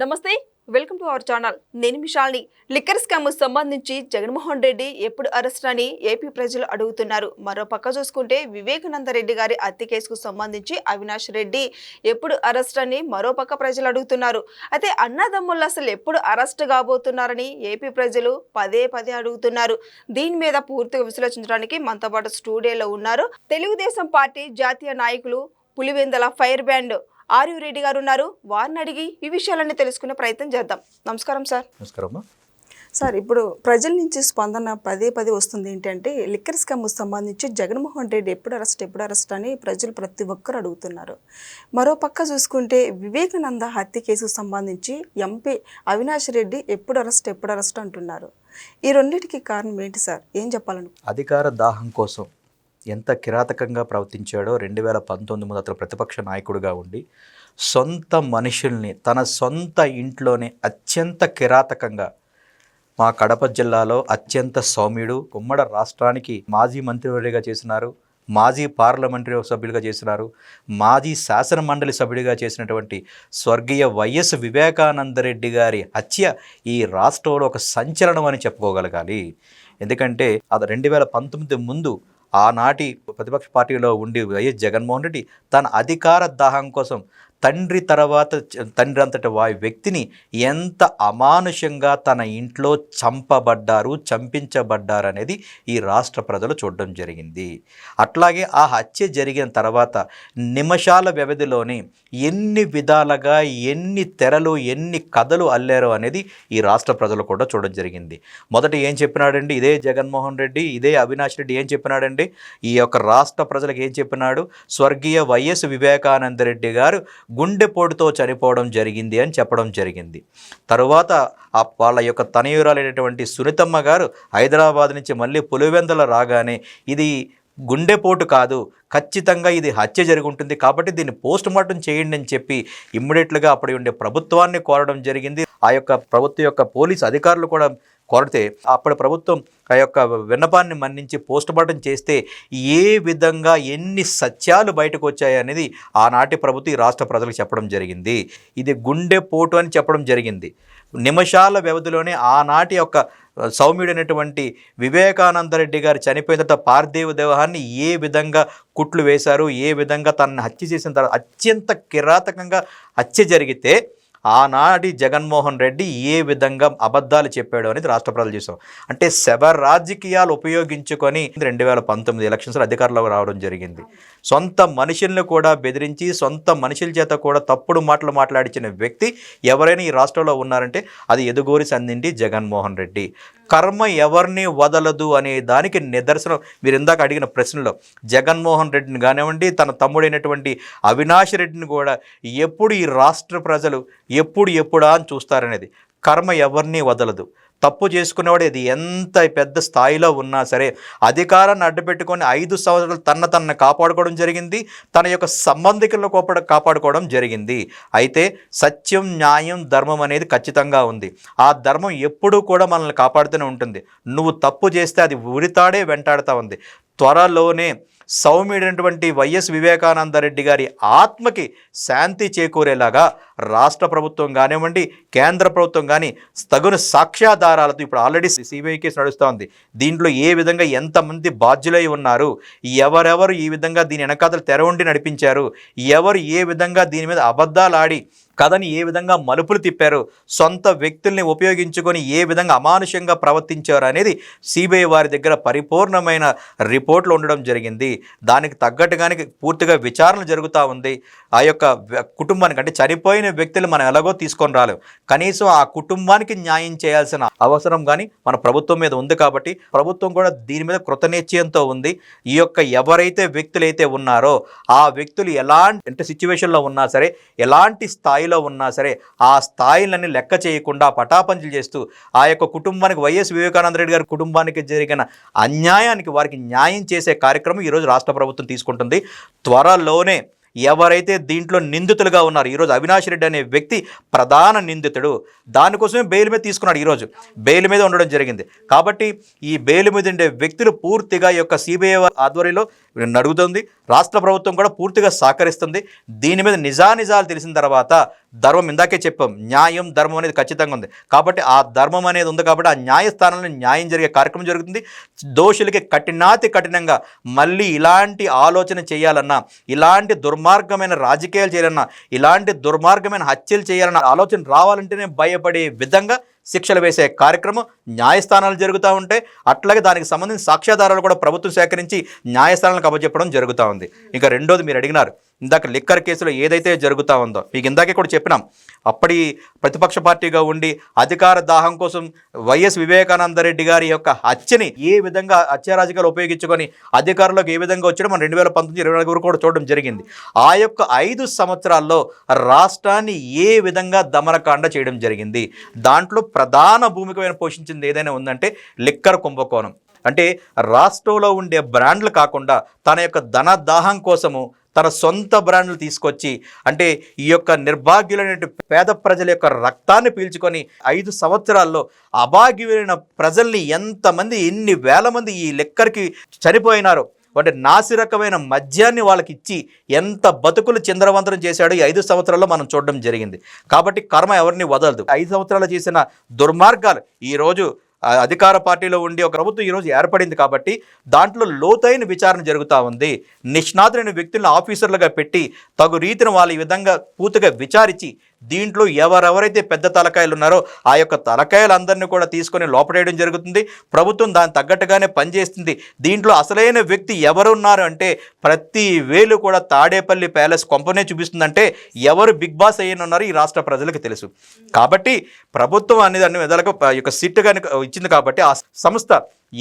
నమస్తే welcome to our channel. నేను మిషాల్ని. Liquor scam సంబంధించి జగన్మోహన్ రెడ్డి ఎప్పుడు అరెస్ట్ అని ఏపీ ప్రజలు అడుగుతున్నారు. మరో పక్క చూసుకుంటే వివేకానంద రెడ్డి గారి హత్య కేసుకు సంబంధించి అవినాష్ రెడ్డి ఎప్పుడు అరెస్ట్ అని మరో పక్క ప్రజలు అడుగుతున్నారు. అయితే అన్నదమ్ముళ్ళు అసలు ఎప్పుడు అరెస్ట్ కాబోతున్నారని ఏపీ ప్రజలు పదే పదే అడుగుతున్నారు. దీని మీద పూర్తిగా విశ్లేషించడానికి మనతో పాటు స్టూడియోలో ఉన్నారు తెలుగుదేశం పార్టీ జాతీయ నాయకులు పులివెందల ఫైర్ బ్యాండ్ ఆర్యు రెడ్డి గారు ఉన్నారు. వారిని అడిగి ఈ విషయాలన్నీ తెలుసుకునే ప్రయత్నం చేద్దాం. నమస్కారం సార్. నమస్కారం సార్ ఇప్పుడు ప్రజల నుంచి స్పందన పదే పదే వస్తుంది. ఏంటంటే లిక్కర్ స్కామ్ సంబంధించి జగన్మోహన్ రెడ్డి ఎప్పుడు అరెస్ట్ ఎప్పుడు అరెస్ట్ అని ప్రజలు ప్రతి ఒక్కరు అడుగుతున్నారు. మరో పక్క చూసుకుంటే వివేకానంద హత్య కేసుకు సంబంధించి ఎంపీ అవినాష్ రెడ్డి ఎప్పుడు అరెస్ట్ ఎప్పుడు అరెస్ట్ అంటున్నారు. ఈ రెండింటికి కారణం ఏంటి సార్? ఏం చెప్పాలను? అధికార దాహం కోసం ఎంత కిరాతకంగా ప్రవర్తించాడో రెండు వేల పంతొమ్మిది ముందు అతను ప్రతిపక్ష నాయకుడిగా ఉండి సొంత మనుషుల్ని తన సొంత ఇంట్లోనే అత్యంత కిరాతకంగా మా కడప జిల్లాలో అత్యంత సౌమ్యుడు ఉమ్మడ రాష్ట్రానికి మాజీ మంత్రివర్యుగా చేసినారు మాజీ పార్లమెంటరీ సభ్యులుగా చేసినారు మాజీ శాసన మండలి సభ్యుడిగా చేసినటువంటి స్వర్గీయ వైఎస్ వివేకానందరెడ్డి గారి హత్య ఈ రాష్ట్రంలో ఒక సంచలనం అని చెప్పుకోగలగాలి. ఎందుకంటే అది రెండు వేల పంతొమ్మిది ముందు ఆనాటి ప్రతిపక్ష పార్టీలో ఉండి వైఎస్ జగన్మోహన్ రెడ్డి తన అధికార దాహం కోసం తండ్రి తర్వాత తండ్రి అంతటి వా వ్యక్తిని ఎంత అమానుషంగా తన ఇంట్లో చంపబడ్డారు చంపించబడ్డారు అనేది ఈ రాష్ట్ర ప్రజలు చూడడం జరిగింది. అట్లాగే ఆ హత్య జరిగిన తర్వాత నిమిషాల వ్యవధిలోనే ఎన్ని విధాలుగా ఎన్ని తెరలు ఎన్ని కథలు అల్లారో అనేది ఈ రాష్ట్ర ప్రజలు కూడా చూడడం జరిగింది. మొదట ఏం చెప్పినాడండి? ఇదే జగన్మోహన్ రెడ్డి ఇదే అవినాష్ రెడ్డి ఏం చెప్పినాడండి? ఈ యొక్క రాష్ట్ర ప్రజలకు ఏం చెప్పినాడు? స్వర్గీయ వైఎస్ వివేకానంద రెడ్డి గారు గుండెపోటుతో చనిపోవడం జరిగింది అని చెప్పడం జరిగింది. తరువాత ఆ వాళ్ళ యొక్క తనయురాలైనటువంటి సునీతమ్మ గారు హైదరాబాద్ నుంచి మళ్ళీ పులివెందల రాగానే ఇది గుండెపోటు కాదు ఖచ్చితంగా ఇది హత్య జరిగి ఉంటుంది కాబట్టి దీన్ని పోస్ట్ మార్టం చేయండి అని చెప్పి ఇమ్మీడియట్లుగా అప్పటి ఉండే ప్రభుత్వాన్ని కోరడం జరిగింది. ఆ యొక్క ప్రభుత్వం యొక్క పోలీస్ అధికారులు కూడా కోరితే అప్పటి ప్రభుత్వం ఆ యొక్క విన్నపాన్ని మన్నించి పోస్ట్ మార్టం చేస్తే ఏ విధంగా ఎన్ని సత్యాలు బయటకు వచ్చాయి అనేది ఆనాటి ప్రభుత్వం ఈ రాష్ట్ర ప్రజలకు చెప్పడం జరిగింది. ఇది గుండెపోటు అని చెప్పడం జరిగింది. నిమిషాల వ్యవధిలోనే ఆనాటి యొక్క సౌమ్యుడైనటువంటి వివేకానందరెడ్డి గారు చనిపోయిన తర్వాత పార్థివ దేహాన్ని ఏ విధంగా కుట్లు వేశారు ఏ విధంగా తనని హత్య చేసిన తర్వాత అత్యంత కిరాతకంగా హత్య జరిగితే ఆనాటి జగన్మోహన్ రెడ్డి ఏ విధంగా అబద్ధాలు చెప్పాడు అనేది రాష్ట్ర ప్రజలు చూసాం. అంటే శవ రాజకీయాలు ఉపయోగించుకొని రెండు వేల పంతొమ్మిది ఎలక్షన్స్లో అధికారంలోకి రావడం జరిగింది. సొంత మనుషుల్ని కూడా బెదిరించి సొంత మనుషుల చేత కూడా తప్పుడు మాటలు మాట్లాడించిన వ్యక్తి ఎవరైనా ఈ రాష్ట్రంలో ఉన్నారంటే అది ఎదుగోరి సందింటి జగన్మోహన్ రెడ్డి. కర్మ ఎవరిని వదలదు అనే దానికి నిదర్శనం మీరు ఇందాక అడిగిన ప్రశ్నలో జగన్మోహన్ రెడ్డిని కానివ్వండి తన తమ్ముడైనటువంటి అవినాష్ రెడ్డిని కూడా ఎప్పుడు ఈ రాష్ట్ర ప్రజలు ఎప్పుడు ఎప్పుడా అని చూస్తారనేది. కర్మ ఎవరిని వదలదు. తప్పు చేసుకునేవాడు ఇది ఎంత పెద్ద స్థాయిలో ఉన్నా సరే అధికారాన్ని అడ్డుపెట్టుకొని ఐదు సంవత్సరాలు తన తనను కాపాడుకోవడం జరిగింది. తన యొక్క సంబంధికులను కోపడ కాపాడుకోవడం జరిగింది. అయితే సత్యం న్యాయం ధర్మం అనేది ఖచ్చితంగా ఉంది. ఆ ధర్మం ఎప్పుడూ కూడా మనల్ని కాపాడుతూనే ఉంటుంది. నువ్వు తప్పు చేస్తే అది ఉరితాడే వెంటాడుతూ ఉంది. త్వరలోనే సౌమ్యుడైనటువంటి వైఎస్ వివేకానంద రెడ్డి గారి ఆత్మకి శాంతి చేకూరేలాగా రాష్ట్ర ప్రభుత్వం కానివ్వండి కేంద్ర ప్రభుత్వం కానీ తగున సాక్ష్యాధారాలతో ఇప్పుడు ఆల్రెడీ సిబిఐ కేసు నడుస్తూ ఉంది. దీంట్లో ఏ విధంగా ఎంతమంది బాధ్యులై ఉన్నారు ఎవరెవరు ఈ విధంగా దీని వెనకాతలు తెర ఉండి నడిపించారు ఎవరు ఏ విధంగా దీని మీద అబద్ధాలు ఆడి కథని ఏ విధంగా మలుపులు తిప్పారు సొంత వ్యక్తుల్ని ఉపయోగించుకొని ఏ విధంగా అమానుషంగా ప్రవర్తించారు అనేది సిబిఐ వారి దగ్గర పరిపూర్ణమైన రిపోర్ట్లు ఉండడం జరిగింది. దానికి తగ్గట్టుగానే పూర్తిగా విచారణ జరుగుతూ ఉంది. ఆ యొక్క కుటుంబానికి అంటే చనిపోయిన వ్యక్తులు మనం ఎలాగో తీసుకొని రాలేం. కనీసం ఆ కుటుంబానికి న్యాయం చేయాల్సిన అవసరం కానీ మన ప్రభుత్వం మీద ఉంది కాబట్టి ప్రభుత్వం కూడా దీని మీద కృతనిశ్చయంతో ఉంది. ఈ యొక్క ఎవరైతే వ్యక్తులైతే ఉన్నారో ఆ వ్యక్తులు ఎలాంటి అంటే సిచ్యువేషన్లో ఉన్నా సరే ఎలాంటి స్థాయిలో ఉన్నా సరే ఆ స్థాయిలని లెక్క చేయకుండా పటాపంచులు చేస్తూ ఆ యొక్క కుటుంబానికి వైఎస్ వివేకానంద రెడ్డి గారి కుటుంబానికి జరిగిన అన్యాయానికి వారికి న్యాయం చేసే కార్యక్రమం ఈరోజు రాష్ట్ర ప్రభుత్వం తీసుకుంటుంది. త్వరలోనే ఎవరైతే దీంట్లో నిందితులుగా ఉన్నారు ఈరోజు అవినాష్ రెడ్డి అనే వ్యక్తి ప్రధాన నిందితుడు. దానికోసమే బెయిల్ మీద తీసుకున్నాడు ఈరోజు. బెయిల్ మీద ఉండడం జరిగింది. కాబట్టి ఈ బెయిల్ మీద ఉండే వ్యక్తులు పూర్తిగా ఈ యొక్క సిబిఐ ఆధ్వర్యంలో నడుగుతుంది. రాష్ట్ర ప్రభుత్వం కూడా పూర్తిగా సహకరిస్తుంది. దీని మీద నిజానిజాలు తెలిసిన తర్వాత ధర్మం ఇందాకే చెప్పాం. న్యాయం ధర్మం అనేది ఖచ్చితంగా ఉంది. కాబట్టి ఆ ధర్మం అనేది ఉంది కాబట్టి ఆ న్యాయస్థానంలో న్యాయం జరిగే కార్యక్రమం జరుగుతుంది. దోషులకి కఠినాతి కఠినంగా మళ్ళీ ఇలాంటి ఆలోచన చేయాలన్నా ఇలాంటి దుర్మార్గమైన రాజకీయాలు చేయాలన్నా ఇలాంటి దుర్మార్గమైన హత్యలు చేయాలన్న ఆలోచన రావాలంటేనే భయపడే విధంగా శిక్షలు వేసే కార్యక్రమం న్యాయస్థానాలు జరుగుతూ ఉంటాయి అట్లాగే దానికి సంబంధించిన సాక్ష్యాధారాలు కూడా ప్రభుత్వం సేకరించి న్యాయస్థానాలకు అప్పచెప్పడం జరుగుతూ ఉంది. ఇంకా రెండోది మీరు అడిగినారు ఇందాక లిక్కర్ కేసులో ఏదైతే జరుగుతూ ఉందో మీకు ఇందాకే కూడా చెప్పినాం అప్పటి ప్రతిపక్ష పార్టీగా ఉండి అధికార దాహం కోసం వైఎస్ వివేకానంద రెడ్డి గారి యొక్క హత్యని ఏ విధంగా హత్యారాజకాలు ఉపయోగించుకొని అధికారంలోకి ఏ విధంగా వచ్చాడో మనం రెండు వేల పంతొమ్మిది ఇరవై నాలుగు వరకు కూడా చూడడం జరిగింది. ఆ యొక్క ఐదు సంవత్సరాల్లో రాష్ట్రాన్ని ఏ విధంగా దమనకాండ చేయడం జరిగింది? దాంట్లో ప్రధాన భూమికమైన పోషించింది ఏదైనా ఉందంటే లిక్కర్ కుంభకోణం. అంటే రాష్ట్రంలో ఉండే బ్రాండ్లు కాకుండా తన యొక్క ధన దాహం కోసము తన సొంత బ్రాండ్లు తీసుకొచ్చి అంటే ఈ యొక్క నిర్భాగ్యులైన పేద ప్రజల యొక్క రక్తాన్ని పీల్చుకొని ఐదు సంవత్సరాల్లో అభాగ్యులైన ప్రజల్ని ఎంతమంది ఎన్ని వేల మంది ఈ లెక్కర్కి చనిపోయినారో అంటే నాసిరకమైన మద్యాన్ని వాళ్ళకి ఇచ్చి ఎంత బతుకులు చంద్రవంతరం చేశాడో ఈ ఐదు సంవత్సరాల్లో మనం చూడడం జరిగింది. కాబట్టి కర్మ ఎవరిని వదలదు. ఐదు సంవత్సరాలు చేసిన దుర్మార్గాలు ఈరోజు అధికార పార్టీలో ఉండి ఒక ప్రభుత్వం ఈరోజు ఏర్పడింది కాబట్టి దాంట్లో లోతైన విచారణ జరుగుతూ ఉంది. నిష్ణాతులైన వ్యక్తులను ఆఫీసర్లుగా పెట్టి తగు రీతిని వాళ్ళ ఈ విధంగా పూర్తిగా విచారించి దీంట్లో ఎవరెవరైతే పెద్ద తలకాయలు ఉన్నారో ఆ యొక్క తలకాయలందరినీ కూడా తీసుకొని లోపడేయడం జరుగుతుంది. ప్రభుత్వం దాని తగ్గట్టుగానే పనిచేస్తుంది. దీంట్లో అసలైన వ్యక్తి ఎవరున్నారు అంటే ప్రతి వేలు కూడా తాడేపల్లి ప్యాలెస్ కొంపనే చూపిస్తుందంటే ఎవరు బిగ్ బాస్ అయ్యనున్నారో ఈ రాష్ట్ర ప్రజలకు తెలుసు. కాబట్టి ప్రభుత్వం అనేది అన్ని విధాలకు యొక్క సిట్ కనుక ఇచ్చింది కాబట్టి ఆ సంస్థ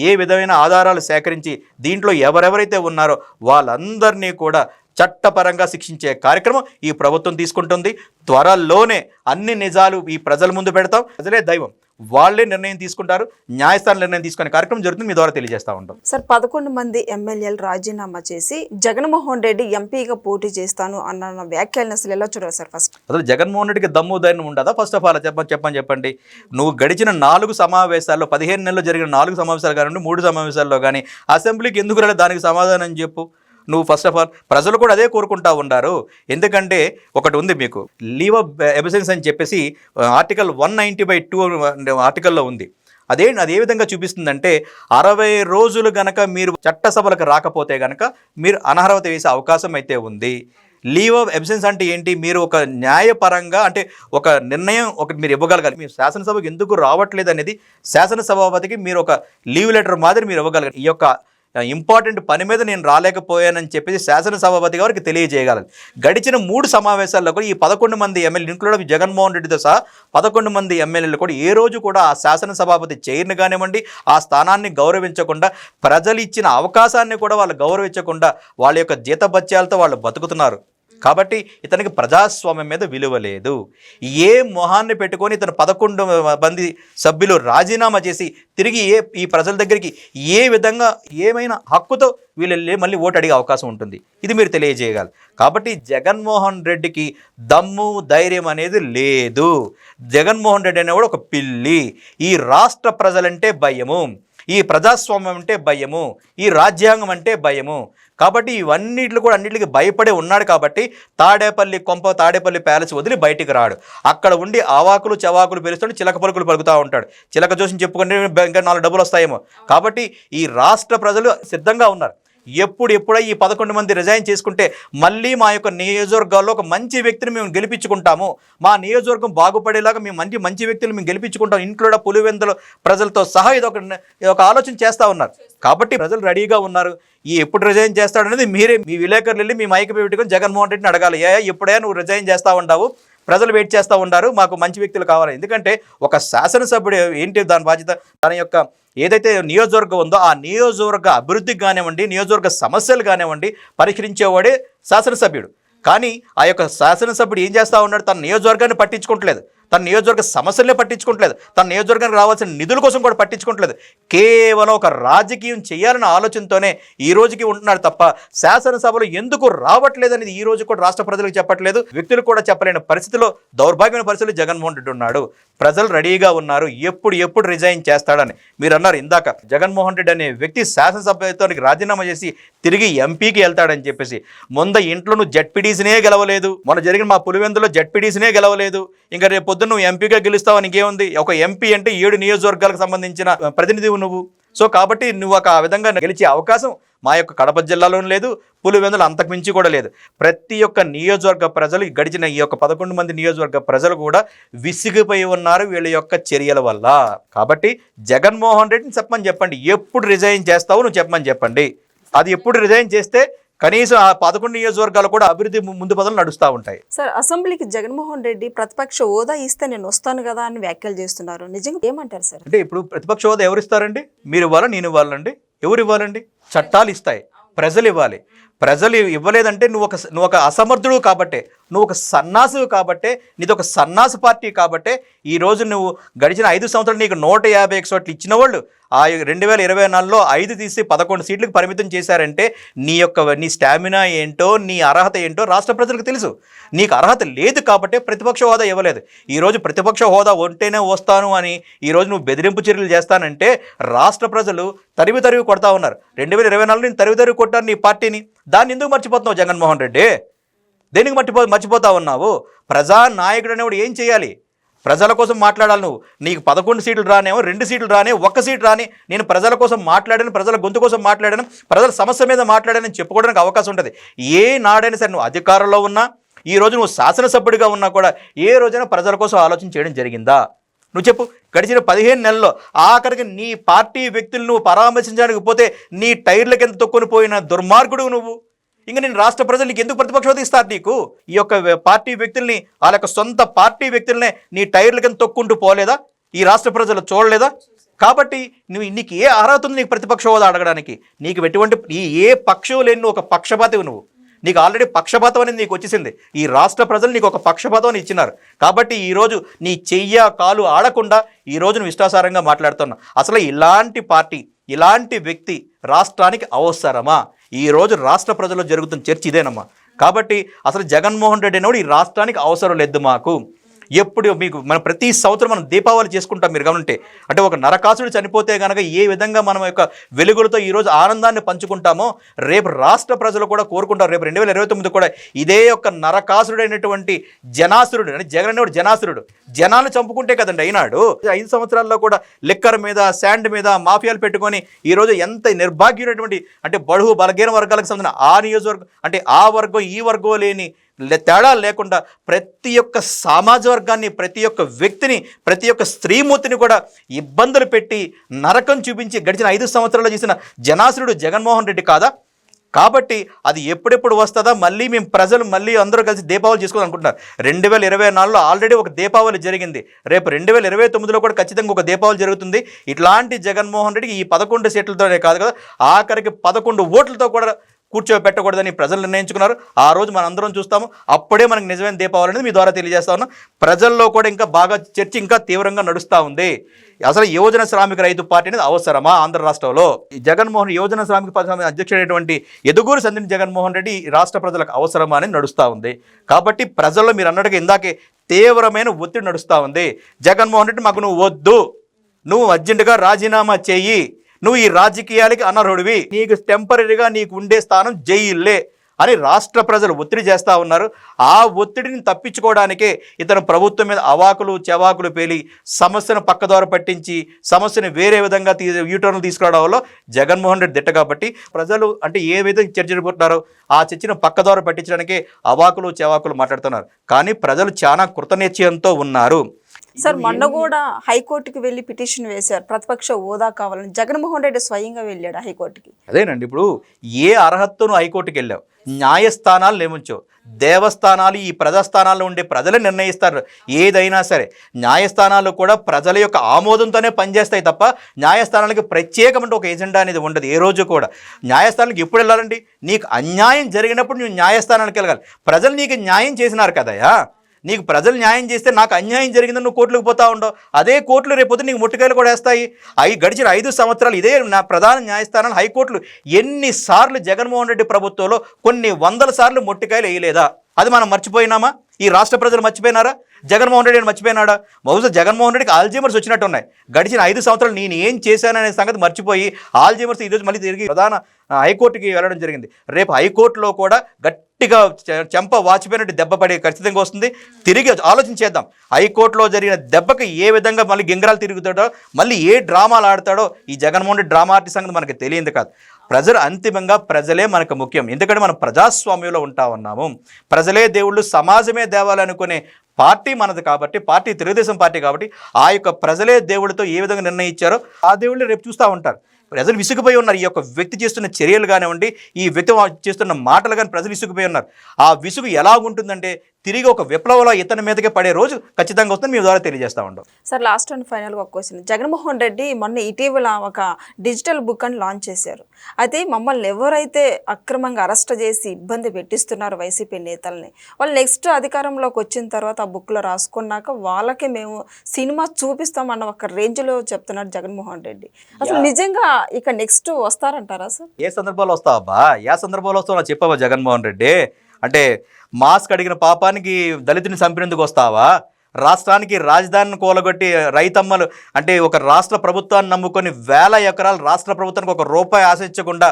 ఏ విధమైన ఆధారాలు సేకరించి దీంట్లో ఎవరెవరైతే ఉన్నారో వాళ్ళందరినీ కూడా చట్టపరంగా శిక్షించే కార్యక్రమం ఈ ప్రభుత్వం తీసుకుంటుంది. త్వరలోనే అన్ని నిజాలు ఈ ప్రజల ముందు పెడతాం. ప్రజలే దైవం. వాళ్ళే నిర్ణయం తీసుకుంటారు. న్యాయస్థానం నిర్ణయం తీసుకునే కార్యక్రమం జరుగుతుంది. మీ ద్వారా తెలియజేస్తూ ఉంటాం. సార్ పదకొండు మంది ఎమ్మెల్యేలు రాజీనామా చేసి జగన్మోహన్ రెడ్డి ఎంపీగా పోటీ చేస్తాను అన్న వ్యాఖ్యలను అసలు ఎలా చూడాలి సార్ ఫస్ట్? అసలు జగన్మోహన్ రెడ్డికి దమ్ము ధైర్యం ఉండదా? ఫస్ట్ ఆఫ్ ఆల్ చెప్పండి చెప్పని చెప్పండి. నువ్వు గడిచిన నాలుగు సమావేశాల్లో పదిహేను నెలలు జరిగిన నాలుగు సమావేశాలు కానివ్వండి మూడు సమావేశాల్లో కానీ అసెంబ్లీకి ఎందుకు రాలేదు? దానికి సమాధానం చెప్పు. నువ్వు ఫస్ట్ ఆఫ్ ఆల్ ప్రజలు కూడా అదే కోరుకుంటా ఉన్నారు. ఎందుకంటే ఒకటి ఉంది మీకు లీవ్ ఆఫ్ ఎబిసెన్స్ అని చెప్పేసి article one ninety by two ఆర్టికల్లో ఉంది. అదే అది ఏ విధంగా చూపిస్తుందంటే అరవై రోజులు గనక మీరు చట్టసభలకు రాకపోతే గనక మీరు అనర్హత వేసే అవకాశం అయితే ఉంది. లీవ్ ఆఫ్ ఎబ్సెన్స్ అంటే ఏంటి? మీరు ఒక న్యాయపరంగా అంటే ఒక నిర్ణయం ఒకటి మీరు ఇవ్వగలగాలి. మీరు శాసనసభకు ఎందుకు రావట్లేదు అనేది శాసనసభాపతికి మీరు ఒక లీవ్ లెటర్ మాదిరి మీరు ఇవ్వగలగాలి. ఈ యొక్క ఇంపార్టెంట్ పని మీద నేను రాలేకపోయానని చెప్పేసి శాసనసభాపతి గారికి తెలియజేయగలరు. గడిచిన మూడు సమావేశాల్లో కూడా ఈ పదకొండు మంది ఎమ్మెల్యే ఇంక్లూడ్ జగన్మోహన్ రెడ్డితో సహా పదకొండు మంది ఎమ్మెల్యేలు కూడా ఏ రోజు కూడా ఆ శాసనసభాపతి చైర్ని కానివ్వండి ఆ స్థానాన్ని గౌరవించకుండా ప్రజలు ఇచ్చిన అవకాశాన్ని కూడా వాళ్ళు గౌరవించకుండా వాళ్ళ యొక్క జీతభత్యాలతో వాళ్ళు బతుకుతున్నారు. కాబట్టి ఇతనికి ప్రజాస్వామ్యం మీద విలువ లేదు. ఏ మొహాన్ని పెట్టుకొని ఇతను పదకొండు మంది సభ్యులు రాజీనామా చేసి తిరిగి ఏ ఈ ప్రజల దగ్గరికి ఏ విధంగా ఏమైనా హక్కుతో వీళ్ళు మళ్ళీ ఓటు అడిగే అవకాశం ఉంటుంది. ఇది మీరు తెలియజేయగలరు కాబట్టి జగన్మోహన్ రెడ్డికి దమ్ము ధైర్యం అనేది లేదు. జగన్మోహన్ రెడ్డి అనేవాడు ఒక పిల్లి. ఈ రాష్ట్ర ప్రజలంటే భయము. ఈ ప్రజాస్వామ్యం అంటే భయము ఈ రాజ్యాంగం అంటే భయము. కాబట్టి ఇవన్నిట్లు కూడా అన్నిటికి భయపడే ఉన్నాడు కాబట్టి తాడేపల్లి కొంప తాడేపల్లి ప్యాలెస్ వదిలి బయటికి రాడు. అక్కడ ఉండి ఆవాకులు చవాకులు పెరుస్తుంటే చిలక పలుకులు పలుకుతూ ఉంటాడు. చిలక చూసి చెప్పుకుంటే ఇంకా నాలుగు డబ్బులు వస్తాయేమో. కాబట్టి ఈ రాష్ట్ర ప్రజలు సిద్ధంగా ఉన్నారు. ఎప్పుడు ఎప్పుడై ఈ పదకొండు మంది రిజైన్ చేసుకుంటే మళ్ళీ మా యొక్క నియోజకవర్గాల్లో ఒక మంచి వ్యక్తిని మేము గెలిపించుకుంటాము. మా నియోజకవర్గం బాగుపడేలాగా మేము మంచి మంచి వ్యక్తులు మేము గెలిపించుకుంటాం. ఇంట్లో పులివెందుల ప్రజలతో సహా ఇది ఒక ఒక ఆలోచన చేస్తూ ఉన్నారు. కాబట్టి ప్రజలు రెడీగా ఉన్నారు. ఈ ఎప్పుడు రిజైన్ చేస్తాడనేది మీరే మీ విలేకరులు వెళ్ళి మీ మైకి పెట్టుకొని జగన్మోహన్ రెడ్డిని అడగాలి. ఏ ఎప్పుడైనా నువ్వు రిజైన్ చేస్తూ ఉంటావు. ప్రజలు వెయిట్ చేస్తూ ఉన్నారు మాకు మంచి వ్యక్తులు కావాలి. ఎందుకంటే ఒక శాసనసభ్యుడు ఏంటి దాని బాధ్యత? తన యొక్క ఏదైతే నియోజకవర్గం ఉందో ఆ నియోజకవర్గ అభివృద్ధికి కానివ్వండి నియోజకవర్గ సమస్యలు కానివ్వండి పరిష్కరించేవాడే శాసనసభ్యుడు. కానీ ఆ యొక్క శాసనసభ్యుడు ఏం చేస్తూ ఉన్నాడు? తన నియోజకవర్గాన్ని పట్టించుకోవట్లేదు. తన నియోజకవర్గ సమస్యలనే పట్టించుకోవట్లేదు తన నియోజకవర్గానికి రావాల్సిన నిధుల కోసం కూడా పట్టించుకోవట్లేదు కేవలం ఒక రాజకీయం చేయాలన్న ఆలోచనతోనే ఈ రోజుకి ఉంటున్నాడు తప్ప శాసనసభలో ఎందుకు రావట్లేదు అనేది ఈ రోజు కూడా రాష్ట్ర ప్రజలకు చెప్పట్లేదు. వ్యక్తులు కూడా చెప్పలేని పరిస్థితిలో దౌర్భాగ్యమైన పరిస్థితులు జగన్మోహన్ రెడ్డి ఉన్నాడు. ప్రజలు రెడీగా ఉన్నారు. ఎప్పుడు ఎప్పుడు రిజైన్ చేస్తాడని. మీరు అన్నారు ఇందాక జగన్మోహన్ రెడ్డి అనే వ్యక్తి శాసనసభ్యత్వానికి రాజీనామా చేసి తిరిగి ఎంపీకి వెళ్తాడని చెప్పేసి. ముంద ఇంట్లో నువ్వు జడ్పీడీసీనే గెలవలేదు. మొన్న జరిగిన మా పులివెందులో జడ్పీడీసీనే గెలవలేదు. ఇంకా రేపు పొద్దున్న నువ్వు ఎంపీగా గెలుస్తావు? ఇంకేముంది ఒక ఎంపీ అంటే ఏడు నియోజకవర్గాలకు సంబంధించిన ప్రతినిధివు నువ్వు. సో కాబట్టి నువ్వు ఒక ఆ విధంగా గెలిచే అవకాశం మా యొక్క కడప జిల్లాలోనూ లేదు పులివెందులు అంతకుమించి కూడా లేదు. ప్రతి ఒక్క నియోజకవర్గ ప్రజలు గడిచిన ఈ యొక్క పదకొండు మంది నియోజకవర్గ ప్రజలు కూడా విసిగిపోయి ఉన్నారు వీళ్ళ యొక్క చర్యల వల్ల. కాబట్టి జగన్మోహన్ రెడ్డిని చెప్పమని చెప్పండి. ఎప్పుడు రిజైన్ చేస్తావు నువ్వు చెప్పమని చెప్పండి. అది ఎప్పుడు రిజైన్ చేస్తే కనీసం ఆ పదకొండు నియోజకవర్గాలు కూడా అభివృద్ధి ముందు పదలు నడుస్తూ ఉంటాయి. సార్ అసెంబ్లీకి జగన్మోహన్ రెడ్డి ప్రతిపక్ష హోదా ఇస్తే నేను వస్తాను కదా అని వ్యాఖ్యలు చేస్తున్నారు. నిజంగా ఏమంటారు సార్? అంటే ఇప్పుడు ప్రతిపక్ష హోదా ఎవరు ఇస్తారండి మీరు ఇవ్వాలా నేను ఇవ్వాలండి? ఎవరు ఇవ్వాలండి? చట్టాలు ఇస్తాయి. ప్రజలు ఇవ్వాలి. ప్రజలు ఇవ్వలేదంటే నువ్వు ఒక నువ్వు ఒక అసమర్థుడు కాబట్టే. నువ్వు ఒక సన్నాసు కాబట్టే నీది ఒక సన్నాసు పార్టీ కాబట్టే ఈ రోజు నువ్వు గడిచిన ఐదు సంవత్సరాలు నీకు నూట యాభై చోట్ల ఇచ్చిన వాళ్ళు ఆ రెండు వేల ఇరవై నాలుగులో ఐదు తీసి పదకొండు సీట్లకు పరిమితం చేశారంటే నీ యొక్క నీ స్టామినా ఏంటో నీ అర్హత ఏంటో రాష్ట్ర ప్రజలకు తెలుసు. నీకు అర్హత లేదు కాబట్టే ప్రతిపక్ష హోదా ఇవ్వలేదు. ఈరోజు ప్రతిపక్ష హోదా ఉంటేనే వస్తాను అని ఈరోజు నువ్వు బెదిరింపు చర్యలు చేస్తానంటే రాష్ట్ర ప్రజలు తరివి తరివి కొడతా ఉన్నారు. రెండు వేల ఇరవై నాలుగులో నేను తరివి తరివి కొట్టాను నీ పార్టీని. దాన్ని ఎందుకు మర్చిపోతున్నావు జగన్మోహన్ రెడ్డి? దేనికి మర్చిపో మర్చిపోతా ఉన్నావు? ప్రజానాయకుడు అనేవాడు ఏం చేయాలి? ప్రజల కోసం మాట్లాడాలి నువ్వు. నీకు పదకొండు సీట్లు రానేమో రెండు సీట్లు రానే ఒక్క సీటు రాని. నేను ప్రజల కోసం మాట్లాడాను ప్రజల గొంతు కోసం మాట్లాడాను ప్రజల సమస్య మీద మాట్లాడానని చెప్పుకోవడానికి అవకాశం ఉంటుంది. ఏ నాడైనా సరే నువ్వు అధికారంలో ఉన్నా ఈ రోజు నువ్వు శాసనసభ్యుడిగా ఉన్నా కూడా ఏ రోజైనా ప్రజల కోసం ఆలోచన చేయడం జరిగిందా? నువ్వు చెప్పు గడిచిన పదిహేను నెలల్లో ఆఖరికి నీ పార్టీ వ్యక్తులు నువ్వు పరామర్శించడానికి పోతే నీ టైర్ల కింద తొక్కుని పోయిన దుర్మార్గుడు నువ్వు. ఇంకా నేను రాష్ట్ర ప్రజలు నీకు ఎందుకు ప్రతిపక్ష ఇస్తారు నీకు? ఈ యొక్క పార్టీ వ్యక్తుల్ని వాళ్ళ యొక్క సొంత పార్టీ వ్యక్తులనే నీ టైర్ల కింద తొక్కుంటూ పోలేదా? ఈ రాష్ట్ర ప్రజలు చూడలేదా? కాబట్టి నువ్వు నీకు ఏ అర్హత ఉంది నీకు ప్రతిపక్ష హోదా అడగడానికి? నీకు ఎటువంటి ఈ ఏ పక్షం లేని ఒక పక్షపాతివి నువ్వు. నీకు ఆల్రెడీ పక్షపాతం అనేది నీకు వచ్చేసింది. ఈ రాష్ట్ర ప్రజలు నీకు ఒక పక్షపాతం అని ఇచ్చినారు. కాబట్టి ఈరోజు నీ చెయ్య కాలు ఆడకుండా ఈరోజు నువ్వు ఇష్టాసారంగా మాట్లాడుతున్నావు అసలు ఇలాంటి పార్టీ ఇలాంటి వ్యక్తి రాష్ట్రానికి అవసరమా? ఈరోజు రాష్ట్ర ప్రజల్లో జరుగుతున్న చర్చ ఇదేనమ్మా. కాబట్టి అసలు జగన్మోహన్ రెడ్డి అనేవాడు ఈ రాష్ట్రానికి అవసరం లేదు మాకు. ఎప్పుడు మీకు మన ప్రతి సంవత్సరం మనం దీపావళి చేసుకుంటాం మీరు గమనింటే. అంటే ఒక నరకాసుడు చనిపోతే కనుక ఏ విధంగా మనం యొక్క వెలుగులతో ఈరోజు ఆనందాన్ని పంచుకుంటామో రేపు రాష్ట్ర ప్రజలు కూడా కోరుకుంటారు. రేపు రెండు వేల ఇరవై తొమ్మిది కూడా ఇదే యొక్క నరకాసుడైనటువంటి జనాసురుడు అంటే జగన్ అనేవాడు జనాసురుడు. జనాలు చంపుకుంటే కదండి అయినాడు. ఐదు సంవత్సరాల్లో కూడా లిక్కర్ మీద శాండ్ మీద మాఫియాలు పెట్టుకొని ఈరోజు ఎంత నిర్భాగ్యమైనటువంటి అంటే బడుగు బలహీన వర్గాలకు సంబంధించిన ఆ నియోజకవర్గం అంటే ఆ వర్గం ఈ వర్గం లేని తేడా లేకుండా ప్రతి ఒక్క సమాజ వర్గాన్ని ప్రతి ఒక్క వ్యక్తిని ప్రతి ఒక్క స్త్రీమూర్తిని కూడా ఇబ్బందులు పెట్టి నరకం చూపించి గడిచిన ఐదు సంవత్సరాలు చేసిన జనాసురుడు జగన్మోహన్ రెడ్డి కాదా? కాబట్టి అది ఎప్పుడెప్పుడు వస్తుందా? మళ్ళీ మేము ప్రజలు మళ్ళీ అందరూ కలిసి దీపావళి చేసుకోవాలి అనుకుంటున్నారు. రెండు వేల ఇరవై నాలుగులో ఆల్రెడీ ఒక దీపావళి జరిగింది. రేపు రెండు వేల ఇరవై తొమ్మిదిలో కూడా ఖచ్చితంగా ఒక దీపావళి జరుగుతుంది. ఇట్లాంటి జగన్మోహన్ రెడ్డికి ఈ పదకొండు సీట్లతోనే కాదు కదా ఆఖరికి పదకొండు ఓట్లతో కూడా కూర్చోబెట్టకూడదని ప్రజలు నిర్ణయించుకున్నారు. ఆ రోజు మనం అందరం చూస్తాము. అప్పుడే మనకు నిజమైన దీపావళి అనేది మీ ద్వారా తెలియజేస్తా ఉన్నాం. ప్రజల్లో కూడా ఇంకా బాగా చర్చ ఇంకా తీవ్రంగా నడుస్తూ ఉంది. అసలు యువజన శ్రామిక రైతు పార్టీ అనేది అవసరమా ఆంధ్ర రాష్ట్రంలో? జగన్మోహన్ యువజన శ్రామిక పథకం అధ్యక్షుడైనటువంటి ఎదుగూరు సంధిని జగన్మోహన్ రెడ్డి ఈ రాష్ట్ర ప్రజలకు అవసరమా అని నడుస్తూ ఉంది. కాబట్టి ప్రజల్లో మీరు అన్నట్టుగా ఇందాకే తీవ్రమైన ఒత్తిడి నడుస్తూ ఉంది. జగన్మోహన్ రెడ్డి మాకు నువ్వు వద్దు. నువ్వు అర్జెంటుగా రాజీనామా చేయి. నువ్వు ఈ రాజకీయాలకి అనర్హుడివి. నీకు టెంపరీగా నీకు ఉండే స్థానం జైల్లే అని రాష్ట్ర ప్రజలు ఒత్తిడి చేస్తూ ఉన్నారు. ఆ ఒత్తిడిని తప్పించుకోవడానికే ఇతను ప్రభుత్వం మీద అవాకులు చెవాకులు పేలి సమస్యను పక్కదోర పట్టించి సమస్యను వేరే విధంగా తీ యూటర్న్లు తీసుకురావడంలో జగన్మోహన్ రెడ్డి దిట్ట కాబట్టి ప్రజలు అంటే ఏ విధంగా చర్చలుకుంటున్నారో ఆ చర్చను పక్కదోర పట్టించడానికే అవాకులు చెవాకులు మాట్లాడుతున్నారు. కానీ ప్రజలు చాలా కృతనిశ్చయంతో ఉన్నారు. సార్ మొన్న కూడా హైకోర్టుకి వెళ్ళి పిటిషన్ వేశారు. ప్రతిపక్ష హోదా కావాలని. జగన్మోహన్ రెడ్డి స్వయంగా వెళ్ళాడు హైకోర్టుకి. అదేనండి ఇప్పుడు ఏ అర్హతతో నువ్వు హైకోర్టుకి వెళ్ళావు? న్యాయస్థానాలు లేముంచావు దేవస్థానాలు ఈ ప్రజాస్థానాల్లో ఉండే ప్రజలే నిర్ణయిస్తారు. ఏదైనా సరే న్యాయస్థానాలు కూడా ప్రజల యొక్క ఆమోదంతోనే పనిచేస్తాయి తప్ప న్యాయస్థానాలకు ప్రత్యేకమైన ఒక ఎజెండా అనేది ఉండదు. ఏ రోజు కూడా. న్యాయస్థానానికి ఎప్పుడు వెళ్ళాలండి? నీకు అన్యాయం జరిగినప్పుడు నువ్వు న్యాయస్థానానికి వెళ్ళాలి. ప్రజలు నీకు న్యాయం చేసినారు కదయా నీకు ప్రజలు న్యాయం చేస్తే నాకు అన్యాయం జరిగిందని నువ్వు కోర్టులకు పోతా ఉండవు. అదే కోర్టులు రేపొద్దు నీకు ముట్టుకాయలు కూడా వేస్తాయి. అవి గడిచిన ఐదు సంవత్సరాలు ఇదే నా ప్రధాన న్యాయస్థానాలు హైకోర్టులు. ఎన్నిసార్లు జగన్మోహన్ రెడ్డి ప్రభుత్వంలో కొన్ని వందల సార్లు ముట్టికాయలు వేయలేదా? అది మనం మర్చిపోయినామా? ఈ రాష్ట్ర ప్రజలు మర్చిపోయినారా? జగన్మోహన్ రెడ్డి అని మర్చిపోయినాడా? బహుశా జగన్మోహన్ రెడ్డికి ఆల్జీమర్స్ వచ్చినట్టు ఉన్నాయి గడిచిన ఐదు సంవత్సరాలు నేను ఏం చేశాననే సంగతి మర్చిపోయి ఆల్జీమర్స్ ఈరోజు మళ్ళీ తిరిగి ప్రధాన హైకోర్టుకి వెళ్ళడం జరిగింది. రేపు హైకోర్టులో కూడా గట్టిగా చె- చెంప వాచిపోయినట్టు దెబ్బ పడే ఖచ్చితంగా వస్తుంది. తిరిగి ఆలోచన చేద్దాం. హైకోర్టులో జరిగిన దెబ్బకి ఏ విధంగా మళ్ళీ గింగరాలు తిరుగుతాడో మళ్ళీ ఏ డ్రామాలు ఆడతాడో ఈ జగన్మోహన్ రెడ్డి డ్రామా ఆర్టిస్ట్ సంగతి మనకి తెలియదు కాదు. ప్రజలు అంతిమంగా ప్రజలే మనకు ముఖ్యం. ఎందుకంటే మనం ప్రజాస్వామ్యంలో ఉంటా ఉన్నాము. ప్రజలే దేవుళ్ళు సమాజమే దేవాలనుకునే పార్టీ మనది కాబట్టి పార్టీ తెలుగుదేశం పార్టీ కాబట్టి ఆ యొక్క ప్రజలే దేవుడితో ఏ విధంగా నిర్ణయించారో ఆ దేవుళ్ళు రేపు చూస్తూ ఉంటారు. ప్రజలు విసుగుపోయి ఉన్నారు. ఈ యొక్క వ్యక్తి చేస్తున్న చర్యలు కానివ్వండి ఈ వ్యక్తి చేస్తున్న మాటలు కానీ ప్రజలు విసుగుపోయి ఉన్నారు. ఆ విసుగు ఎలా ఉంటుందంటే తిరిగి ఒక విప్లవంలో ఇతని మీదకే పడే రోజు ఖచ్చితంగా వస్తుంది మీ ద్వారా తెలియజేస్తా ఉంటాం సార్ లాస్ట్ అండ్ ఫైనల్గా ఒక క్వశ్చన్ జగన్మోహన్ రెడ్డి మొన్న ఇటీవల ఒక డిజిటల్ బుక్ అని లాంచ్ చేశారు. అయితే మమ్మల్ని ఎవరైతే అక్రమంగా అరెస్ట్ చేసి ఇబ్బంది పెట్టిస్తున్నారో వైసీపీ నేతల్ని వాళ్ళు నెక్స్ట్ అధికారంలోకి వచ్చిన తర్వాత ఆ బుక్లో రాసుకున్నాక వాళ్ళకి మేము సినిమా చూపిస్తామన్న ఒక రేంజ్లో చెప్తున్నారు జగన్మోహన్ రెడ్డి. అసలు నిజంగా ఇక నెక్స్ట్ వస్తారంటారా సార్? ఏ సందర్భాల్లో వస్తావా ఏ సందర్భాల్లో వస్తావో? చెప్పావా జగన్మోహన్ రెడ్డి? అంటే మాస్క్ అడిగిన పాపానికి దళితుని చంపినందుకు వస్తావా? రాష్ట్రానికి రాజధానిని కూలగొట్టి రైతమ్మలు అంటే ఒక రాష్ట్ర ప్రభుత్వాన్ని నమ్ముకొని వేల ఎకరాలు రాష్ట్ర ప్రభుత్వానికి ఒక రూపాయి ఆశించకుండా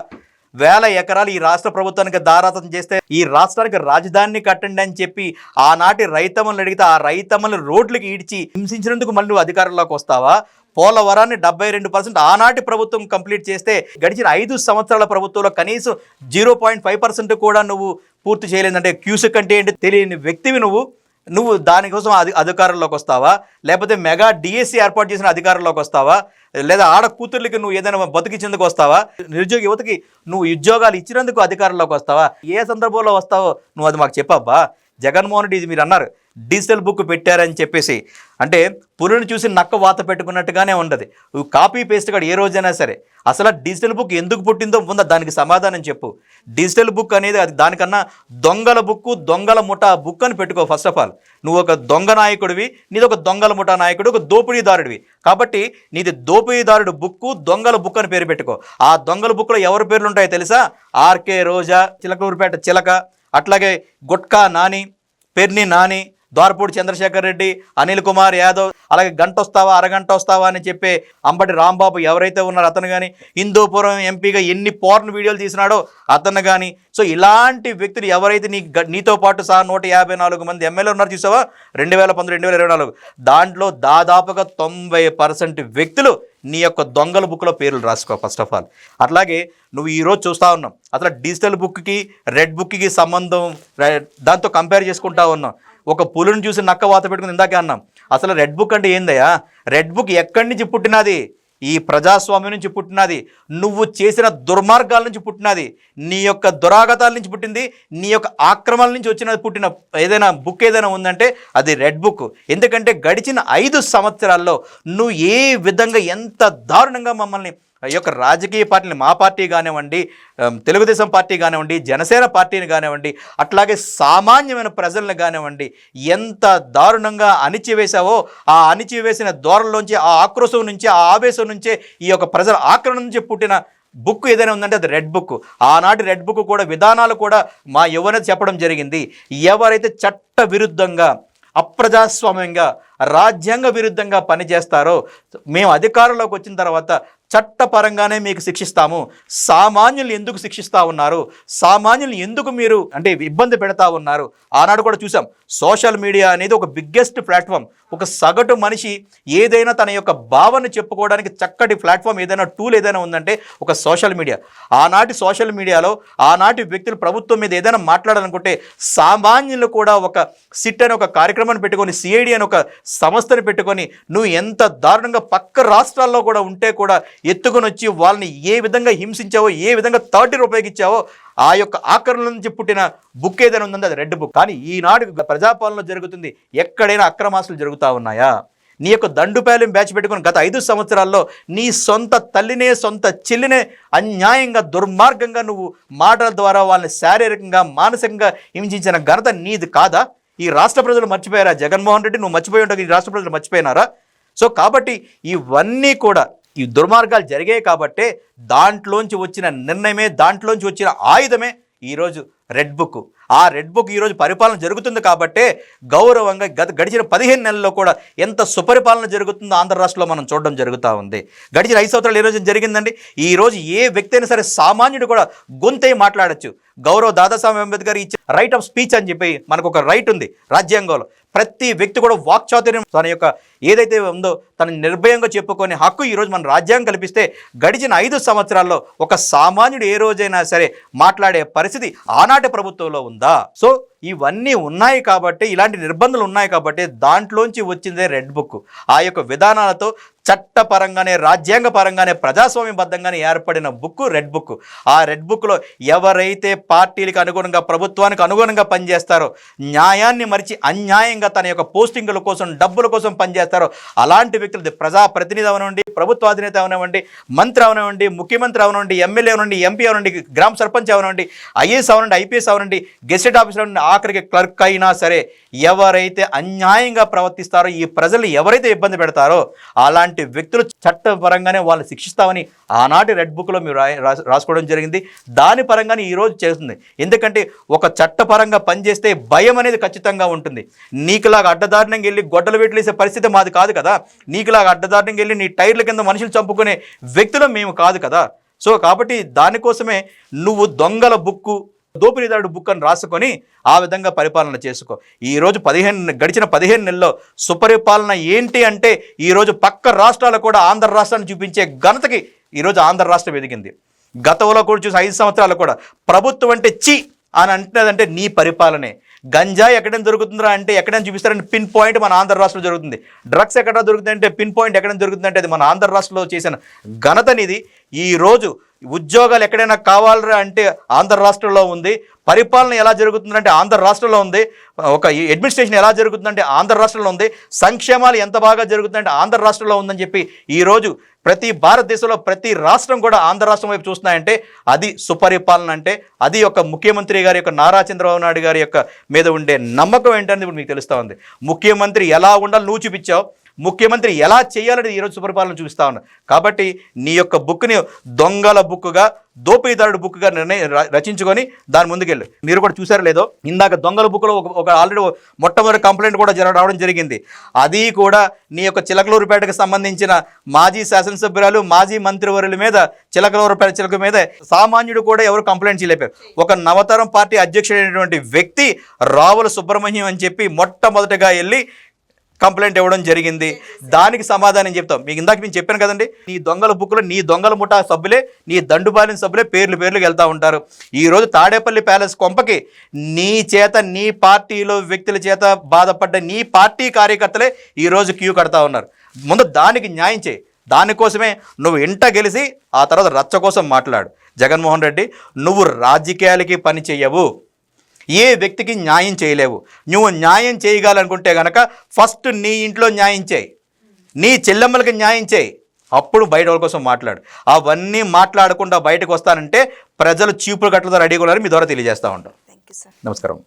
వేల ఎకరాలు ఈ రాష్ట్ర ప్రభుత్వానికి దారాతం చేస్తే ఈ రాష్ట్రానికి రాజధానిని కట్టండి అని చెప్పి ఆనాటి రైతమ్మలను అడిగితే ఆ రైతమ్మలు రోడ్లకు ఈడ్చి హింసించినందుకు మళ్ళీ నువ్వు అధికారంలోకి వస్తావా? పోలవరాన్ని డెబ్బై రెండు పర్సెంట్ ఆనాటి ప్రభుత్వం కంప్లీట్ చేస్తే గడిచిన ఐదు సంవత్సరాల ప్రభుత్వంలో కనీసం జీరో పాయింట్ ఫైవ్ పర్సెంట్ కూడా నువ్వు పూర్తి చేయలేదంటే క్యూసెక్ అంటే ఏంటి తెలియని వ్యక్తివి నువ్వు. నువ్వు దానికోసం అధి అధికారంలోకి వస్తావా? లేకపోతే మెగా డిఎస్సి ఏర్పాటు చేసిన అధికారంలోకి వస్తావా? లేదా ఆడ కూతుర్లకి నువ్వు ఏదైనా బతికించేందుకు వస్తావా? నిరుద్యోగ యువతకి నువ్వు ఉద్యోగాలు ఇచ్చినందుకు అధికారంలోకి వస్తావా? ఏ సందర్భంలో వస్తావో నువ్వు అది మాకు చెప్పబ్బా. జగన్మోహన్ రెడ్డి మీరు అన్నారు. డిజిటల్ బుక్ పెట్టారని చెప్పేసి. అంటే పురుని చూసి నక్క వాత పెట్టుకున్నట్టుగానే ఉండదు. కాపీ పేస్ట్ కూడా ఏ రోజైనా సరే అసలు డిజిటల్ బుక్ ఎందుకు పుట్టిందో ఉందా దానికి సమాధానం చెప్పు. డిజిటల్ బుక్ అనేది అది దానికన్నా దొంగల బుక్ దొంగల ముఠా బుక్ అని పెట్టుకో ఫస్ట్ ఆఫ్ ఆల్. నువ్వు ఒక దొంగ నాయకుడివి నీది ఒక దొంగల ముఠా నాయకుడు ఒక దోపిడీదారుడివి. కాబట్టి నీది దోపిడీదారుడు బుక్ దొంగల బుక్ అని పేరు పెట్టుకో. ఆ దొంగల బుక్లో ఎవరి పేర్లు ఉంటాయో తెలుసా? ఆర్కే రోజా చిలకలూరుపేట చిలక అట్లాగే గుట్కా నాని పెర్ని నాని ద్వారపూడి చంద్రశేఖర్ రెడ్డి అనిల్ కుమార్ యాదవ్ అలాగే గంట వస్తావా అరగంట వస్తావా అని చెప్పే అంబటి రాంబాబు ఎవరైతే ఉన్నారో అతను కానీ హిందూపురం ఎంపీగా ఎన్ని పోర్న్ వీడియోలు తీసినాడో అతను కానీ సో ఇలాంటి వ్యక్తులు ఎవరైతే నీ నీతో పాటు సహా నూట యాభై నాలుగు మంది ఎమ్మెల్యే ఉన్నారు చూసావా? రెండు వేల పంతొమ్మిది రెండు వేల ఇరవై నాలుగు. దాంట్లో దాదాపుగా తొంభై పర్సెంట్ వ్యక్తులు నీ యొక్క దొంగల బుక్లో పేర్లు రాసుకో ఫస్ట్ ఆఫ్ ఆల్ అట్లాగే నువ్వు ఈరోజు చూస్తూ ఉన్నావు. అసలు డిజిటల్ బుక్కి రెడ్ బుక్కి సంబంధం దాంతో కంపేర్ చేసుకుంటా ఉన్నాం ఒక పులుని చూసి నక్క వాత పెట్టుకుని ఇందాకే అన్నాం. అసలు రెడ్ బుక్ అంటే ఏందయ్యా? రెడ్ బుక్ ఎక్కడి నుంచి పుట్టినది? ఈ ప్రజాస్వామ్యం నుంచి పుట్టినది. నువ్వు చేసిన దుర్మార్గాల నుంచి పుట్టినది. నీ యొక్క దురాగతాల నుంచి పుట్టింది. నీ యొక్క ఆక్రమాల నుంచి వచ్చిన పుట్టిన ఏదైనా బుక్ ఏదైనా ఉందంటే అది రెడ్ బుక్. ఎందుకంటే గడిచిన ఐదు సంవత్సరాల్లో నువ్వు ఏ విధంగా ఎంత దారుణంగా మమ్మల్ని ఈ యొక్క రాజకీయ పార్టీని మా పార్టీ కానివ్వండి తెలుగుదేశం పార్టీ కానివ్వండి జనసేన పార్టీని కానివ్వండి అట్లాగే సామాన్యమైన ప్రజలను కానివ్వండి ఎంత దారుణంగా అణిచివేశావో ఆ అణిచివేసిన దూరంలోంచి ఆ ఆక్రోశం నుంచి ఆ ఆవేశం నుంచే ఈ యొక్క ప్రజల ఆక్రమణ నుంచి పుట్టిన బుక్ ఏదైనా ఉందంటే అది రెడ్ బుక్. ఆనాటి రెడ్ బుక్ కూడా విధానాలు కూడా మా యువన చెప్పడం జరిగింది. ఎవరైతే చట్ట విరుద్ధంగా అప్రజాస్వామ్యంగా రాజ్యాంగ విరుద్ధంగా పనిచేస్తారో మేము అధికారంలోకి వచ్చిన తర్వాత చట్టపరంగానే మీకు శిక్షిస్తాము. సామాన్యులు ఎందుకు శిక్షిస్తూ ఉన్నారు? సామాన్యులు ఎందుకు మీరు అంటే ఇబ్బంది పెడతా ఉన్నారు? ఆనాడు కూడా చూసాం. సోషల్ మీడియా అనేది ఒక బిగ్గెస్ట్ ప్లాట్ఫామ్. ఒక సగటు మనిషి ఏదైనా తన యొక్క భావన చెప్పుకోవడానికి చక్కటి ప్లాట్ఫామ్ ఏదైనా టూల్ ఏదైనా ఉందంటే ఒక సోషల్ మీడియా ఆనాటి సోషల్ మీడియాలో ఆనాటి వ్యక్తులు ప్రభుత్వం మీద ఏదైనా మాట్లాడాలనుకుంటే సామాన్యులు కూడా ఒక సిట్ అనే ఒక కార్యక్రమాన్ని పెట్టుకొని సిఐడి అని ఒక సంస్థను పెట్టుకొని నువ్వు ఎంత దారుణంగా పక్క రాష్ట్రాల్లో కూడా ఉంటే కూడా ఎత్తుకొని వచ్చి వాళ్ళని ఏ విధంగా హింసించావో ఏ విధంగా థర్టీ ఉపయోగించావో ఆ యొక్క ఆకరణ నుంచి పుట్టిన బుక్ ఏదైనా ఉందంటే అది రెడ్ బుక్ కానీ ఈనాడు ప్రజాపాలన జరుగుతుంది ఎక్కడైనా అక్రమాసులు జరుగుతూ ఉన్నాయా? నీ యొక్క దండుపాలెం బ్యాచ్ పెట్టుకుని గత ఐదు సంవత్సరాల్లో నీ సొంత తల్లినే సొంత చెల్లినే అన్యాయంగా దుర్మార్గంగా నువ్వు మాటల ద్వారా వాళ్ళని శారీరకంగా మానసికంగా హింసించిన ఘనత నీది కాదా? ఈ రాష్ట్ర ప్రజలు మర్చిపోయారా? జగన్మోహన్ రెడ్డి నువ్వు మర్చిపోయి ఉంటావు ఈ రాష్ట్ర ప్రజలు మర్చిపోయినారా? సో కాబట్టి ఇవన్నీ కూడా ఈ దుర్మార్గాలు జరిగాయి కాబట్టే దాంట్లోంచి వచ్చిన నిర్ణయమే దాంట్లోంచి వచ్చిన ఆయుధమే ఈరోజు రెడ్ బుక్. ఆ రెడ్ బుక్ ఈరోజు పరిపాలన జరుగుతుంది కాబట్టే గౌరవంగా గత గడిచిన పదిహేను నెలల్లో కూడా ఎంత సుపరిపాలన జరుగుతుందో ఆంధ్ర రాష్ట్రంలో మనం చూడడం జరుగుతూ ఉంది. గడిచిన ఐదు సంవత్సరాలు ఏ రోజు జరిగిందండి? ఈ రోజు ఏ వ్యక్తి అయినా సరే సామాన్యుడు కూడా గొంతై మాట్లాడచ్చు. గౌరవ దాదాసాహెబ్ అంబేద్కర్ ఇచ్చే రైట్ ఆఫ్ స్పీచ్ అని చెప్పి మనకు ఒక రైట్ ఉంది రాజ్యాంగంలో. ప్రతి వ్యక్తి కూడా వాక్చాతుర్యం తన యొక్క ఏదైతే ఉందో తన నిర్భయంగా చెప్పుకొని హక్కు ఈరోజు మన రాజ్యాంగం కల్పిస్తే గడిచిన ఐదు సంవత్సరాల్లో ఒక సామాన్యుడు ఏ రోజైనా సరే మాట్లాడే పరిస్థితి ఆనాటి ప్రభుత్వంలో ఉందా? సో ఇవన్నీ ఉన్నాయి కాబట్టి ఇలాంటి నిర్బంధాలు ఉన్నాయి కాబట్టి దాంట్లోంచి వచ్చిందే రెడ్ బుక్. ఆ యొక్క విధానాలతో చట్టపరంగానే రాజ్యాంగ పరంగానే ప్రజాస్వామ్యబద్ధంగానే ఏర్పడిన బుక్ రెడ్ బుక్. ఆ రెడ్ బుక్లో ఎవరైతే పార్టీలకు అనుగుణంగా ప్రభుత్వానికి అనుగుణంగా పనిచేస్తారో న్యాయాన్ని మరిచి అన్యాయంగా తన యొక్క పోస్టింగుల కోసం డబ్బుల కోసం పనిచేస్తారో అలాంటి వ్యక్తులు ప్రజాప్రతినిధి అవనివ్వండి ప్రభుత్వ అధినేత అవనివ్వండి మంత్రి అవనివ్వండి ముఖ్యమంత్రి అవనివ్వండి ఎమ్మెల్యే అవనండి ఎంపీ అవనండి గ్రామ సర్పంచ్ అవనండి ఐఏఎస్ అవనండి ఐపీఎస్ అవనండి గెస్టెడ్ ఆఫీసర్ అవ్వండి ఆఖరికి క్లర్క్ అయినా సరే ఎవరైతే అన్యాయంగా ప్రవర్తిస్తారో ఈ ప్రజలు ఎవరైతే ఇబ్బంది పెడతారో అలాంటి వ్యక్తులు చట్టపరంగానే వాళ్ళు శిక్షిస్తామని ఆనాటి రెడ్ బుక్లో మీరు రాసుకోవడం జరిగింది. దాని పరంగానే ఈరోజు చేస్తుంది. ఎందుకంటే ఒక చట్టపరంగా పనిచేస్తే భయం అనేది ఖచ్చితంగా ఉంటుంది. నీకులాగా అడ్డదారుణంగా వెళ్ళి గొడ్డలు పెట్టలేసే పరిస్థితి మాది కాదు కదా. నీకులాగా అడ్డదారుణంగా వెళ్ళి నీ టైర్ల కింద మనుషులు చంపుకునే వ్యక్తులు మేము కాదు కదా. సో కాబట్టి దానికోసమే నువ్వు దొంగల బుక్కు దోపిడీదారుడు బుక్ అని రాసుకొని ఆ విధంగా పరిపాలన చేసుకో. ఈరోజు పదిహేను గడిచిన పదిహేను నెలల్లో సుపరిపాలన ఏంటి అంటే ఈరోజు పక్క రాష్ట్రాలు కూడా ఆంధ్ర రాష్ట్రాన్ని చూపించే ఘనతకి ఈరోజు ఆంధ్ర రాష్ట్రం ఎదిగింది. గతంలో కూడా చూసి ఐదు సంవత్సరాలు కూడా ప్రభుత్వం అంటే చి అని అంటున్నదంటే నీ పరిపాలనే. గంజాయి ఎక్కడైనా దొరుకుతుందా అంటే ఎక్కడైనా చూపిస్తారంటే పిన్ పాయింట్ మన ఆంధ్ర రాష్ట్రంలో జరుగుతుంది. డ్రగ్స్ ఎక్కడ దొరుకుతుందంటే పిన్ పాయింట్ ఎక్కడైనా దొరుకుతుందంటే అది మన ఆంధ్ర రాష్ట్రంలో చేసిన ఘనతనిది ఈరోజు ఉద్యోగాలు ఎక్కడైనా కావాలరా అంటే ఆంధ్ర రాష్ట్రంలో ఉంది. పరిపాలన ఎలా జరుగుతుందంటే ఆంధ్ర రాష్ట్రంలో ఉంది. ఒక అడ్మినిస్ట్రేషన్ ఎలా జరుగుతుందంటే ఆంధ్ర రాష్ట్రంలో ఉంది. సంక్షేమాలు ఎంత బాగా జరుగుతుందంటే ఆంధ్ర రాష్ట్రంలో ఉందని చెప్పి ఈరోజు ప్రతి భారతదేశంలో ప్రతి రాష్ట్రం కూడా ఆంధ్ర రాష్ట్రం వైపు చూస్తున్నాయంటే అది సుపరిపాలన అంటే అది ఒక ముఖ్యమంత్రి గారి యొక్క నారా చంద్రబాబు నాయుడు గారి యొక్క మీద ఉండే నమ్మకం ఏంటనేది ఇప్పుడు మీకు తెలుస్తూ ఉంది. ముఖ్యమంత్రి ఎలా ఉండాలి నువ్వు చూపించావు. ముఖ్యమంత్రి ఎలా చేయాలని ఈరోజు సుపరిపాలన చూపిస్తా ఉన్నా. కాబట్టి నీ యొక్క బుక్ని దొంగల బుక్గా దోపిదారుడు బుక్గా నిర్ణయం ర- రచించుకొని దాని ముందుకెళ్ళు. మీరు కూడా చూసారో లేదో ఇందాక దొంగల బుక్లో ఒక ఒక ఆల్రెడీ మొట్టమొదటి కంప్లైంట్ కూడా జర రావడం జరిగింది. అది కూడా నీ యొక్క చిలకలూరుపేటకు సంబంధించిన మాజీ శాసనసభ్యురాలు మాజీ మంత్రివర్యుల మీద చిలకలూరుపేట చిలక మీద సామాన్యుడు కూడా ఎవరు కంప్లైంట్ చేయలేపారు. ఒక నవతరం పార్టీ అధ్యక్షుడైనటువంటి వ్యక్తి రావుల సుబ్రహ్మణ్యం అని చెప్పి మొట్టమొదటిగా వెళ్ళి కంప్లైంట్ ఇవ్వడం జరిగింది. దానికి సమాధానం చెప్తాం. మీకు ఇందాక నేను చెప్పాను కదండి నీ దొంగల బుక్లో నీ దొంగల ముఠా సభ్యులే నీ దండుపాలిన సభ్యులే పేర్లు పేర్లు వెళ్తూ ఉంటారు. ఈరోజు తాడేపల్లి ప్యాలెస్ కొంపకి నీ చేత నీ పార్టీలో వ్యక్తుల చేత బాధపడ్డ నీ పార్టీ కార్యకర్తలే ఈరోజు క్యూ కడతా ఉన్నారు. ముందు దానికి న్యాయం చేయి. దానికోసమే నువ్వు ఇంట గెలిచి ఆ తర్వాత రచ్చ కోసం మాట్లాడు. జగన్మోహన్ రెడ్డి నువ్వు రాజకీయాలకి పని చెయ్యవు. ఏ వ్యక్తికి న్యాయం చేయలేవు. నువ్వు న్యాయం చేయగలనుకుంటే గనక ఫస్ట్ నీ ఇంట్లో న్యాయం చేయి. నీ చెల్లెమ్మలకి న్యాయం చేయి. అప్పుడు బయట వాళ్ళ కోసం మాట్లాడు. అవన్నీ మాట్లాడకుండా బయటకు వస్తానంటే ప్రజలు చీపురు గట్లతో రెడీగా ఉన్నారని మీ ద్వారా తెలియజేస్తూ ఉంటాం. థ్యాంక్ యూ సార్ నమస్కారం.